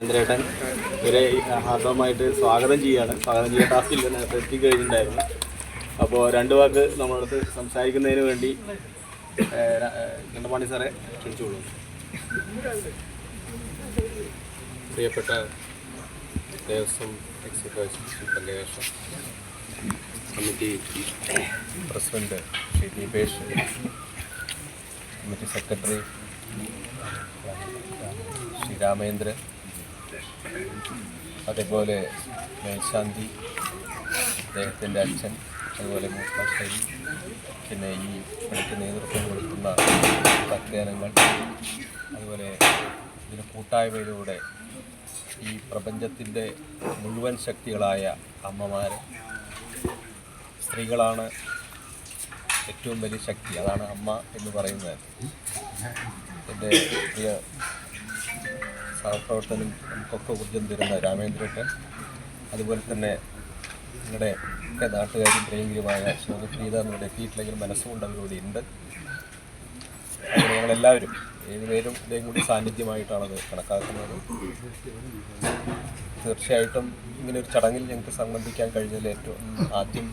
ചന്ദ്രേട്ടൻ ഇവരെ ഹാർദവമായിട്ട് സ്വാഗതം ചെയ്യാണ്. സ്വാഗതം ചെയ്യാൻ ടാസ്കിൽ നേരത്തെ എത്തിക്കഴിഞ്ഞിട്ടുണ്ടായിരുന്നു അപ്പോൾ രണ്ട് വാക്ക് നമ്മളടുത്ത് സംസാരിക്കുന്നതിന് വേണ്ടി ചന്ദ്രപാണി സാറെ ക്ഷണിച്ചോളൂ പ്രിയപ്പെട്ട Devaswom executive committee president Shri Deepesh committee secretary Shri Ramendran അതേപോലെ മേൽശാന്തി അദ്ദേഹത്തിന്റെ അച്ഛൻ അതുപോലെ മൂക്കാശ്ശേരി പിന്നെ ഈ പണിക്ക് നേതൃത്വം കൊടുക്കുന്ന പ്രത്യേകങ്ങൾ അതുപോലെ ഇതിന് കൂട്ടായ്മയിലൂടെ ഈ പ്രപഞ്ചത്തിന്റെ മുഴുവൻ ശക്തികളായ അമ്മമാർ സ്ത്രീകളാണ് ഏറ്റവും വലിയ ശക്തി. അതാണ് അമ്മ എന്ന് പറയുന്നത്. എന്റെ പ്രിയ സഹപ്രവർത്തനം നമുക്കൊക്കെ ഊർജം തരുന്ന രാമേന്ദ്രട്ടൻ അതുപോലെ തന്നെ നിങ്ങളുടെ ഒക്കെ നാട്ടുകാരും പ്രിയങ്കരമായ ശോകപ്രീത നിങ്ങളുടെ വീട്ടിലെങ്കിലും മനസ്സുകൊണ്ട് അവരോട് ഉണ്ട്. അങ്ങനെ ഞങ്ങളെല്ലാവരും ഏതുപേരും ഇതേ കൂടി സാന്നിധ്യമായിട്ടാണത് കണക്കാക്കുന്നത്. തീർച്ചയായിട്ടും ഇങ്ങനെ ഒരു ചടങ്ങിൽ ഞങ്ങൾക്ക് സംബന്ധിക്കാൻ കഴിഞ്ഞതിൽ ഏറ്റവും ആദ്യം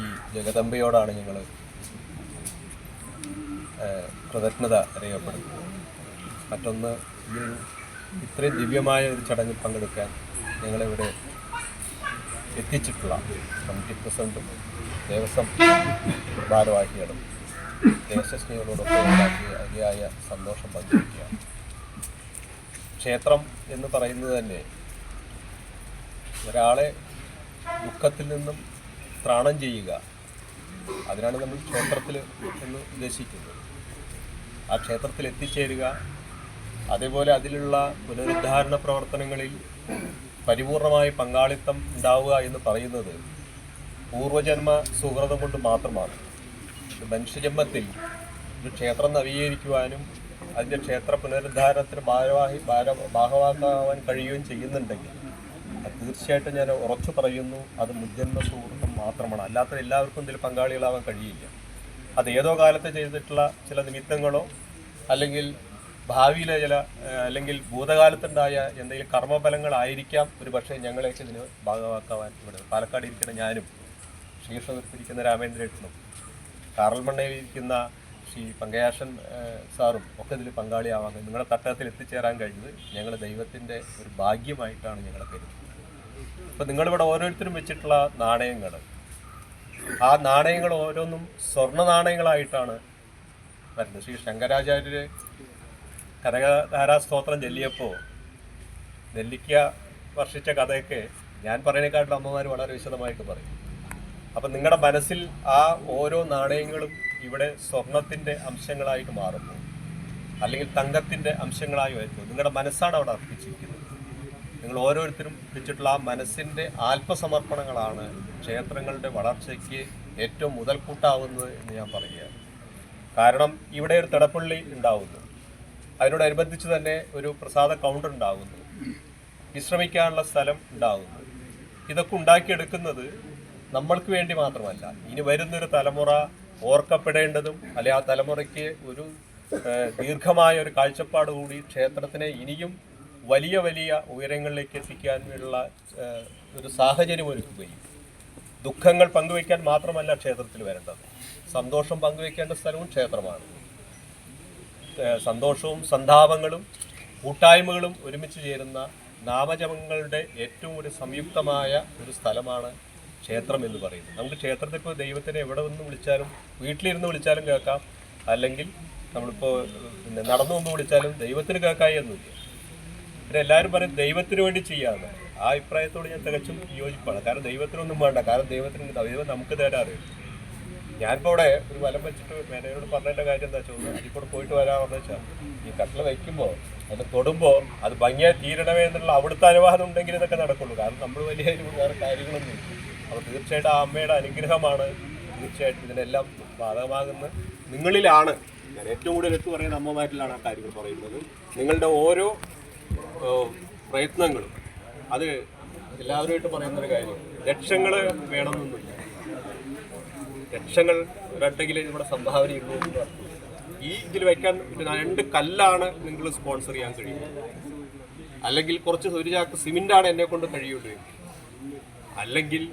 ഈ ജഗദമ്പയോടാണ് ഞങ്ങൾ കൃതജ്ഞത രേഖപ്പെടുത്തുന്നത് മറ്റൊന്ന് ഈ ഇത്രയും ദിവ്യമായ ഒരു ചടങ്ങിൽ പങ്കെടുക്കാൻ ഞങ്ങളിവിടെ എത്തിച്ചിട്ടുള്ള കമ്മിറ്റി പ്രസിഡന്റും ദേവസ്വം ഭാരവാഹികളും ദേവസ്വസ്നേഹികളോടൊപ്പം ഉണ്ടാക്കിയ അതിയായ സന്തോഷം പങ്കുവയ്ക്കുകയാണ് ക്ഷേത്രം എന്ന് പറയുന്നത് തന്നെ ഒരാളെ ദുഃഖത്തിൽ നിന്നും ത്രാണം ചെയ്യുക. അതിനാണ് നമ്മൾ ക്ഷേത്രത്തിൽ എന്ന് ഉദ്ദേശിക്കുന്നത്. ആ ക്ഷേത്രത്തിൽ എത്തിച്ചേരുക. അതേപോലെ അതിലുള്ള പുനരുദ്ധാരണ പ്രവർത്തനങ്ങളിൽ പരിപൂർണമായ പങ്കാളിത്തം ഉണ്ടാവുക എന്ന് പറയുന്നത് പൂർവജന്മ സുഹൃതം കൊണ്ട് മാത്രമാണ്. മനുഷ്യജന്മത്തിൽ ഒരു ക്ഷേത്രം നവീകരിക്കുവാനും അതിന്റെ ക്ഷേത്ര പുനരുദ്ധാരണത്തിന് ഭാരവാഹി ഭാര ഭാഗവാക്കാവാൻ കഴിയുകയും ചെയ്യുന്നുണ്ടെങ്കിൽ തീർച്ചയായിട്ടും ഞാൻ ഉറച്ചു പറയുന്നു അത് മുജ്ജന്മ സുഹൃത്തം മാത്രമാണ്. അല്ലാത്ത എല്ലാവർക്കും ഇതിൽ പങ്കാളികളാവാൻ കഴിയില്ല. അത് ഏതോ കാലത്ത് ചെയ്തിട്ടുള്ള ചില നിമിത്തങ്ങളോ അല്ലെങ്കിൽ ഭാവിയിലെ ചില അല്ലെങ്കിൽ ഭൂതകാലത്തുണ്ടായ എന്തെങ്കിലും കർമ്മഫലങ്ങളായിരിക്കാം ഒരു പക്ഷേ ഞങ്ങളെയൊക്കെ ഇതിന് ഭാഗമാക്കാൻ ഇവിടെ പാലക്കാട് ഇരിക്കുന്ന ഞാനും ശ്രീകൃഷ്ണപുരത്തിരിക്കുന്ന രാമേന്ദ്രേട്ടനും കാറൽമണ്ണയിൽ ഇരിക്കുന്ന ശ്രീ പങ്കയാശൻ സാറും ഒക്കെ ഇതിൽ പങ്കാളിയാവാൻ നിങ്ങളുടെ തട്ടകത്തിൽ എത്തിച്ചേരാൻ കഴിഞ്ഞത് ഞങ്ങൾ ദൈവത്തിന്റെ ഒരു ഭാഗ്യമായിട്ടാണ് ഞങ്ങളെ കരുതുന്നത്. ഇപ്പം നിങ്ങളിവിടെ ഓരോരുത്തരും വെച്ചിട്ടുള്ള നാണയങ്ങൾ. ആ നാണയങ്ങൾ ഓരോന്നും സ്വർണ നാണയങ്ങളായിട്ടാണ് വരുന്നത്. ശ്രീ ശങ്കരാചാര്യര് കനകധാരാ സ്തോത്രം ചൊല്ലിയപ്പോൾ നെല്ലിക്ക വർഷിച്ച കഥയൊക്കെ ഞാൻ പറയുന്നതിനെക്കാട്ടിലും അമ്മമാർ വളരെ വിശദമായിട്ട് പറയും. അപ്പം നിങ്ങളുടെ മനസ്സിൽ ആ ഓരോ നാണയങ്ങളും ഇവിടെ സ്വർണത്തിന്റെ അംശങ്ങളായിട്ട് മാറുന്നു അല്ലെങ്കിൽ തങ്കത്തിന്റെ അംശങ്ങളായി വരുന്നു നിങ്ങളുടെ മനസ്സാണ് അവിടെ അർപ്പിച്ചിരിക്കുന്നത്. നിങ്ങൾ ഓരോരുത്തരും വെച്ചിട്ടുള്ള ആ മനസ്സിന്റെ ആത്മസമർപ്പണങ്ങളാണ് ക്ഷേത്രങ്ങളുടെ വളർച്ചയ്ക്ക് ഏറ്റവും മുതൽക്കൂട്ടാവുന്നത് എന്ന് ഞാൻ പറയുകയാണ്. കാരണം ഇവിടെ ഒരു തിടപ്പള്ളി ഉണ്ടാവുന്നു. അതിനോടനുബന്ധിച്ച് തന്നെ ഒരു പ്രസാദ കൗണ്ടർ ഉണ്ടാകുന്നു. വിശ്രമിക്കാനുള്ള സ്ഥലം ഉണ്ടാകുന്നു. ഇതൊക്കെ ഉണ്ടാക്കിയെടുക്കുന്നത് നമ്മൾക്ക് വേണ്ടി മാത്രമല്ല. ഇനി വരുന്നൊരു തലമുറ ഓർക്കപ്പെടേണ്ടതും അല്ലെ ആ തലമുറയ്ക്ക് ഒരു ദീർഘമായ ഒരു കാഴ്ചപ്പാട് കൂടി ക്ഷേത്രത്തിനെ ഇനിയും വലിയ വലിയ ഉയരങ്ങളിലേക്ക് എത്തിക്കാനുള്ള ഒരു സാഹചര്യം ഒരുക്കുകയും ദുഃഖങ്ങൾ പങ്കുവയ്ക്കാൻ മാത്രമല്ല ക്ഷേത്രത്തിൽ വരേണ്ടത്. സന്തോഷം പങ്കുവയ്ക്കേണ്ട സ്ഥലവും ക്ഷേത്രമാണ്. സന്തോഷവും സന്താപങ്ങളും കൂട്ടായ്മകളും ഒരുമിച്ച് ചേരുന്ന നാമജപങ്ങളുടെ ഏറ്റവും ഒരു സംയുക്തമായ ഒരു സ്ഥലമാണ് ക്ഷേത്രം എന്ന് പറയുന്നത്. നമുക്ക് ക്ഷേത്രത്തിൽ ഇപ്പോൾ ദൈവത്തിനെ എവിടെ നിന്ന് വിളിച്ചാലും വീട്ടിലിരുന്ന് വിളിച്ചാലും കേൾക്കാം. അല്ലെങ്കിൽ നമ്മളിപ്പോൾ നടന്നു വന്ന് വിളിച്ചാലും ദൈവത്തിന് കേൾക്കായി എന്നില്ല പിന്നെ എല്ലാവരും പറയും ദൈവത്തിന് വേണ്ടി ചെയ്യാമെന്ന് ആ അഭിപ്രായത്തോട് ഞാൻ തികച്ചും യോജിപ്പാണ്. കാരണം ദൈവത്തിനൊന്നും വേണ്ട. കാരണം ദൈവത്തിന് ദൈവം നമുക്ക് തരാറ് ഞാനിപ്പോൾ ഇവിടെ ഒരു വലം വെച്ചിട്ട് മേനയോട് പറഞ്ഞതിന്റെ കാര്യം എന്താ വെച്ചാൽ അതിൽ കൂടെ പോയിട്ട് വരാമെന്ന് വെച്ചാൽ ഈ കട്ടിൽ വയ്ക്കുമ്പോൾ അത് തൊടുമ്പോൾ അത് ഭംഗിയായി തീരണമേ എന്നുള്ള അവിടുത്തെ അനുവാദം ഉണ്ടെങ്കിൽ ഇതൊക്കെ നടക്കുള്ളൂ. കാരണം നമ്മൾ വലിയ വേറെ കാര്യങ്ങളൊന്നും. അപ്പോൾ തീർച്ചയായിട്ടും ആ അമ്മയുടെ അനുഗ്രഹമാണ്. തീർച്ചയായിട്ടും ഇതിനെല്ലാം ബാധകമാകുന്നത് നിങ്ങളിലാണ്. ഞാൻ ഏറ്റവും കൂടുതൽ എടുത്തു പറയുന്ന അമ്മമാരിലാണ് ആ കാര്യങ്ങൾ പറയുന്നത്. നിങ്ങളുടെ ഓരോ പ്രയത്നങ്ങളും അത് എല്ലാവരുമായിട്ട് പറയുന്നൊരു കാര്യം. ലക്ഷങ്ങൾ വേണമെന്നൊന്നുമില്ല. ലക്ഷങ്ങൾ ഒരട്ടെങ്കിലും ഇവിടെ സംഭാവനയുള്ളൂ എന്ന് പറഞ്ഞു. ഈ ഇതിൽ വയ്ക്കാൻ രണ്ട് കല്ലാണ് നിങ്ങൾ സ്പോൺസർ ചെയ്യാൻ കഴിയുന്നത്. അല്ലെങ്കിൽ കുറച്ച് ഒരു ചാക്ക് സിമെന്റാണ് എന്നെ കൊണ്ട് കഴിയുള്ളൂ അല്ലെങ്കിൽ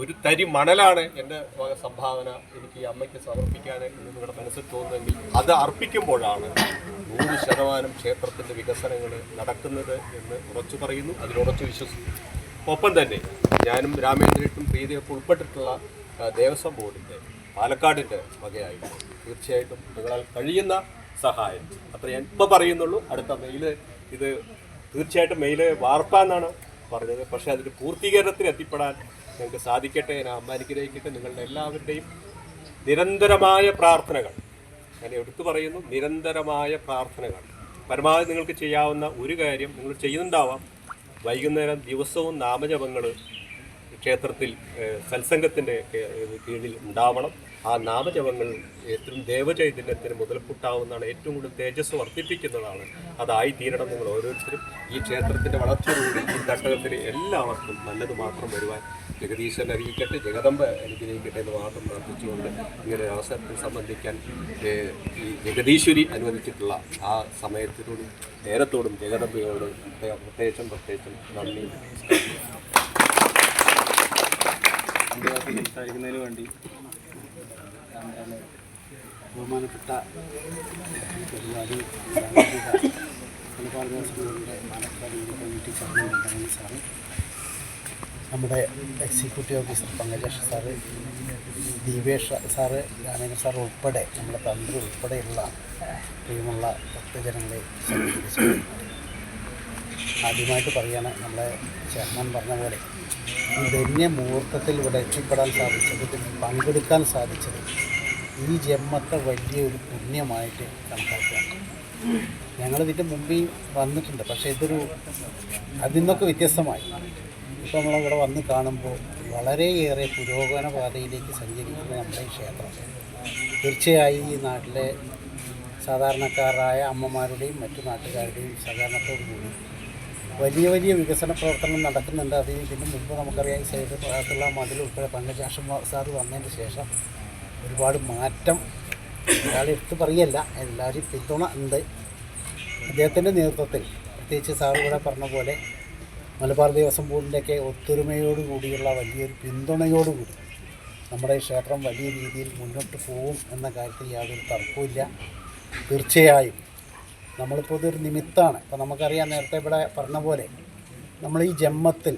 ഒരു തരി മണലാണ് എന്റെ സംഭാവന എനിക്ക് ഈ അമ്മയ്ക്ക് സമർപ്പിക്കാൻ എന്ന് നിങ്ങളുടെ മനസ്സിൽ തോന്നുന്നെങ്കിൽ അത് അർപ്പിക്കുമ്പോഴാണ് നൂറ് ശതമാനം ക്ഷേത്രത്തിന്റെ വികസനങ്ങൾ നടക്കുന്നത് എന്ന് ഉറച്ചു പറയുന്നു. അതിലുറച്ചു വിശ്വസിക്കുന്നു. ഒപ്പം തന്നെ ഞാനും രാമേന്ദ്രനും പ്രീതിയൊക്കെ ഉൾപ്പെട്ടിട്ടുള്ള ദേവസ്വം ബോർഡിന്റെ പാലക്കാടിന്റെ വകയായിട്ട് തീർച്ചയായിട്ടും നിങ്ങളാൽ കഴിയുന്ന സഹായം. അത്ര ഞാൻ ഇപ്പോൾ പറയുന്നുള്ളൂ. അടുത്ത മെയിൽ ഇത് തീർച്ചയായിട്ടും മെയിൽ വാർപ്പാന്നാണ് പറഞ്ഞത്. പക്ഷേ അതിന്റെ പൂർത്തീകരണത്തിന് എത്തിപ്പെടാൻ ഞങ്ങൾക്ക് സാധിക്കട്ടെ ഞാൻ അമ്മ നിങ്ങളുടെ എല്ലാവരുടെയും നിരന്തരമായ പ്രാർത്ഥനകൾ. ഞാൻ എടുത്തു പറയുന്നു നിരന്തരമായ പ്രാർത്ഥനകൾ. പരമാവധി നിങ്ങൾക്ക് ചെയ്യാവുന്ന ഒരു കാര്യം നിങ്ങൾ ചെയ്യുന്നുണ്ടാവാം. വൈകുന്നേരം ദിവസവും നാമജപങ്ങൾ ക്ഷേത്രത്തിൽ സത്സംഗത്തിന്റെ കീഴിൽ ഉണ്ടാവണം. ആ നാമജപങ്ങൾ ഏറ്റവും ദേവചൈതന്യത്തിന് മുതൽക്കൂട്ടാവുന്നതാണ്. ഏറ്റവും കൂടുതൽ തേജസ് വർദ്ധിപ്പിക്കുന്നതാണ്. അതായി തീരണം നിങ്ങൾ ഓരോരുത്തരും. ഈ ക്ഷേത്രത്തിന്റെ വളർച്ചയോടുകൂടി ഈ തട്ടകത്തിൽ എല്ലാവർക്കും നല്ലത് മാത്രം വരുവാൻ ജഗദീശൻ അറിയിക്കട്ടെ ജഗദമ്പ അനുഗ്രഹിക്കട്ടെ എന്ന് മാത്രം പ്രാർത്ഥിച്ചുകൊണ്ട് ഇങ്ങനെ അവസരത്തിൽ സംബന്ധിക്കാൻ ഈ ജഗദീശ്വരി അനുവദിച്ചിട്ടുള്ള ആ സമയത്തിനോടും നേരത്തോടും ജഗദമ്പയോട് പ്രത്യേകിച്ചും പ്രത്യേകിച്ചും നന്ദി. വാക്ക് സംസാരിക്കുന്നതിന് വേണ്ടി ബഹുമാനപ്പെട്ട പരിപാടി മലബാർ ദേവസ്വങ്ങളുടെ പാലക്കാട് കമ്മിറ്റി ചെയർമാൻ സാറ് നമ്മുടെ executive officer Pankajesh sir Deepesh sir Ramendra sir ഉൾപ്പെടെ നമ്മുടെ തന്ത്രി ഉൾപ്പെടെയുള്ള ടീമുള്ള ഭക്തജനങ്ങളെ സ്വീകരിച്ചു ആദ്യമായിട്ട് പറയാണ് നമ്മളെ ചെയർമാൻ പറഞ്ഞ പോലെ ഈ ധന്യ മുഹൂർത്തത്തിൽ ഇവിടെ എത്തിപ്പെടാൻ സാധിച്ചത് പങ്കെടുക്കാൻ സാധിച്ചത് ഈ ജന്മത്തെ വലിയ ഒരു പുണ്യമായിട്ട് കണക്കാക്കുകയാണ്. ഞങ്ങളിതിന്റെ മുമ്പിൽ വന്നിട്ടുണ്ട് പക്ഷേ ഇതൊരു അതിൽ നിന്നൊക്കെ വ്യത്യസ്തമായി. ഇപ്പോൾ നമ്മളിവിടെ വന്ന് കാണുമ്പോൾ വളരെയേറെ പുരോഗമന പാതയിലേക്ക് സഞ്ചരിക്കുന്ന നമ്മുടെ ഈ ക്ഷേത്രം. തീർച്ചയായും ഈ നാട്ടിലെ സാധാരണക്കാരായ അമ്മമാരുടെയും മറ്റു നാട്ടുകാരുടെയും സഹകരണത്തോടു കൂടി വലിയ വലിയ വികസന പ്രവർത്തനങ്ങൾ നടക്കുന്നുണ്ട്. അത് ഇതിന് മുമ്പ് നമുക്കറിയാം സൈഡ് ഭാഗത്തുള്ള മതിൽ ഉൾപ്പെടെ പങ്കജാഷൻ സാറ് വന്നതിന് ശേഷം ഒരുപാട് മാറ്റം ഒരാളെടുത്ത് പറയല്ല. എല്ലാവരും പിന്തുണ ഉണ്ട്. അദ്ദേഹത്തിന്റെ നേതൃത്വത്തിൽ പ്രത്യേകിച്ച് സാർ ഇവിടെ പറഞ്ഞ പോലെ മലബാർ ദേവസ്വം ബോർഡിന്റെയൊക്കെ ഒത്തൊരുമയോടുകൂടിയുള്ള വലിയൊരു പിന്തുണയോടുകൂടി നമ്മുടെ ക്ഷേത്രം വലിയ രീതിയിൽ മുന്നോട്ട് പോകും എന്ന കാര്യത്തിൽ യാതൊരു തർക്കവുമില്ല. തീർച്ചയായും നമ്മളിപ്പോൾ ഇതൊരു നിമിത്തമാണ്. ഇപ്പോൾ നമുക്കറിയാം നേരത്തെ ഇവിടെ പറഞ്ഞ പോലെ നമ്മൾ ഈ ജന്മത്തിൽ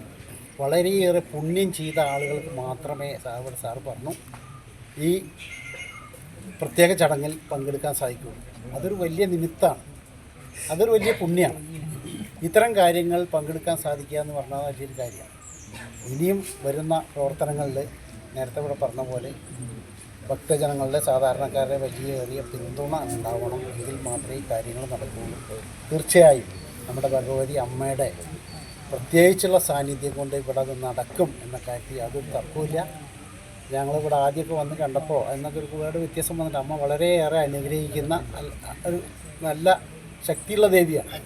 വളരെയേറെ പുണ്യം ചെയ്ത ആളുകൾക്ക് മാത്രമേ സാർ ഇവിടെ സാർ പറഞ്ഞു. ഈ പ്രത്യേക ചടങ്ങിൽ പങ്കെടുക്കാൻ സാധിക്കുള്ളൂ അതൊരു വലിയ നിമിത്തമാണ്. അതൊരു വലിയ പുണ്യമാണ് ഇത്തരം കാര്യങ്ങൾ പങ്കെടുക്കാൻ സാധിക്കുക എന്ന് പറഞ്ഞാൽ വലിയൊരു കാര്യമാണ്. ഇനിയും വരുന്ന പ്രവർത്തനങ്ങളിൽ നേരത്തെ ഇവിടെ പറഞ്ഞ പോലെ ഭക്തജനങ്ങളുടെ സാധാരണക്കാരുടെ വലിയ വലിയ പിന്തുണ ഉണ്ടാവണം എങ്കിൽ മാത്രമേ കാര്യങ്ങൾ നടക്കുകയുള്ളൂ. തീർച്ചയായും നമ്മുടെ ഭഗവതി അമ്മയുടെ പ്രത്യേകിച്ചുള്ള സാന്നിധ്യം കൊണ്ട് ഇവിടെ അത് നടക്കും എന്ന കാര്യത്തിൽ അതൊരു തർക്കമില്ല ഞങ്ങളിവിടെ ആദ്യമൊക്കെ വന്ന് കണ്ടപ്പോൾ എന്നൊക്കെ ഒരു ഒരുപാട് വ്യത്യാസം വന്നിട്ട് അമ്മ വളരെയേറെ അനുഗ്രഹിക്കുന്ന ഒരു നല്ല ശക്തിയുള്ള ദേവിയാണ്.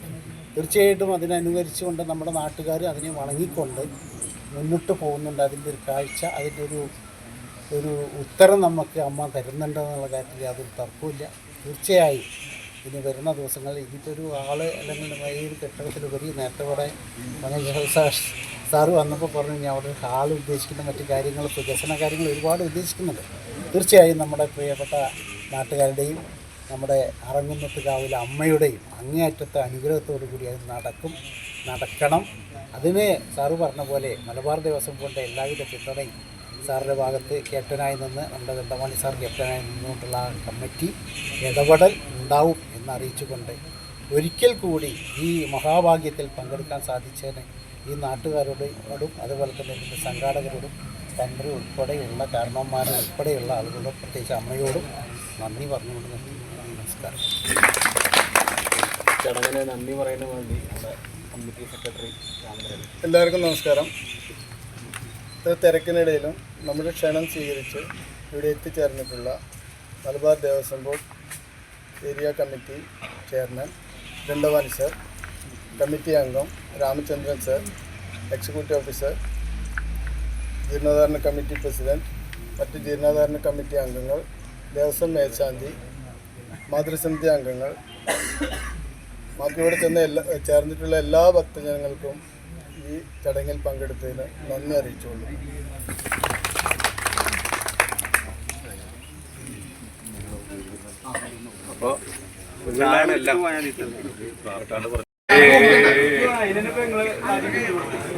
തീർച്ചയായിട്ടും അതിനനുകരിച്ചുകൊണ്ട് നമ്മുടെ നാട്ടുകാർ അതിനെ വണങ്ങിക്കൊണ്ട് മുന്നോട്ട് പോകുന്നുണ്ട്. അതിന്റെ ഒരു കാഴ്ച അതിന്റെ ഒരു ഒരു ഉത്തരം നമുക്ക് അമ്മ തരുന്നുണ്ട് എന്നുള്ള കാര്യത്തിൽ യാതൊരു തർക്കമില്ല തീർച്ചയായും ഇനി വരുന്ന ദിവസങ്ങളിൽ ഒരു ആൾ അല്ലെങ്കിൽ ഈ ഒരു കെട്ടിടത്തിലുപരി നേരത്തെ ഇവിടെ സാർ സാറ് വന്നപ്പോൾ പറഞ്ഞു ഞാൻ അവിടെ ഹാൾ ഉദ്ദേശിക്കുന്ന മറ്റു കാര്യങ്ങൾ വികസന കാര്യങ്ങൾ ഒരുപാട് ഉദ്ദേശിക്കുന്നുണ്ട്. തീർച്ചയായും നമ്മുടെ പ്രിയപ്പെട്ട നാട്ടുകാരുടെയും നമ്മുടെ അറങ്ങുന്നത്ത് കാവിലെ അമ്മയുടെയും അങ്ങേയറ്റത്തെ അനുഗ്രഹത്തോടു കൂടി അത് നടക്കും നടക്കണം. അതിന് സാറ് പറഞ്ഞ പോലെ മലബാർ ദേവസ്വം കൊണ്ട് എല്ലാവിധ പിന്തുണയും സാറിന്റെ ഭാഗത്ത് ക്യാപ്റ്റനായി നിന്ന് നമ്മുടെ വെണ്ടമാണി സാർ ക്യാപ്റ്റനായി നിന്നുകൊണ്ടുള്ള ആ കമ്മിറ്റി ഇടപെടൽ ഉണ്ടാവും എന്ന് അറിയിച്ചുകൊണ്ട് ഒരിക്കൽ കൂടി ഈ മഹാഭാഗ്യത്തിൽ പങ്കെടുക്കാൻ സാധിച്ചതിന് ഈ നാട്ടുകാരോടും അതുപോലെ തന്നെ ഇതിന്റെ സംഘാടകരോടും തന്ത്രി ഉൾപ്പെടെയുള്ള കാരണവന്മാരും ഉൾപ്പെടെയുള്ള ആളുകളോടും പ്രത്യേകിച്ച് അമ്മയോടും നന്ദി പറഞ്ഞുകൊണ്ട് നന്ദി നമസ്കാരം. ചടങ്ങിന് നന്ദി പറയുന്ന വേണ്ടി നമ്മുടെ കമ്മിറ്റി സെക്രട്ടറി രാമചന്ദ്രൻ. എല്ലാവർക്കും നമസ്കാരം. തിരക്കിനിടയിലും നമ്മുടെ ക്ഷണം സ്വീകരിച്ച് ഇവിടെ എത്തിച്ചേർന്നിട്ടുള്ള Malabar Devaswom board area committee chairman Dandavani sir committee അംഗം രാമചന്ദ്രൻ സർ എക്സിക്യൂട്ടീവ് ഓഫീസർ ജീർണോദ്ധാരണ കമ്മിറ്റി പ്രസിഡന്റ് മറ്റ് ജീർണോദ്ധാരണ കമ്മിറ്റി അംഗങ്ങൾ ദേവസ്വം മേൽശാന്തി മാതൃസമിതി അംഗങ്ങൾ ഇവിടെ ചെന്ന എല്ലാ ചേർന്നിട്ടുള്ള എല്ലാ ഭക്തജനങ്ങൾക്കും ഈ ചടങ്ങിൽ പങ്കെടുത്തതിന് നന്ദി അറിയിച്ചുകൊള്ളു. പീതാംബരം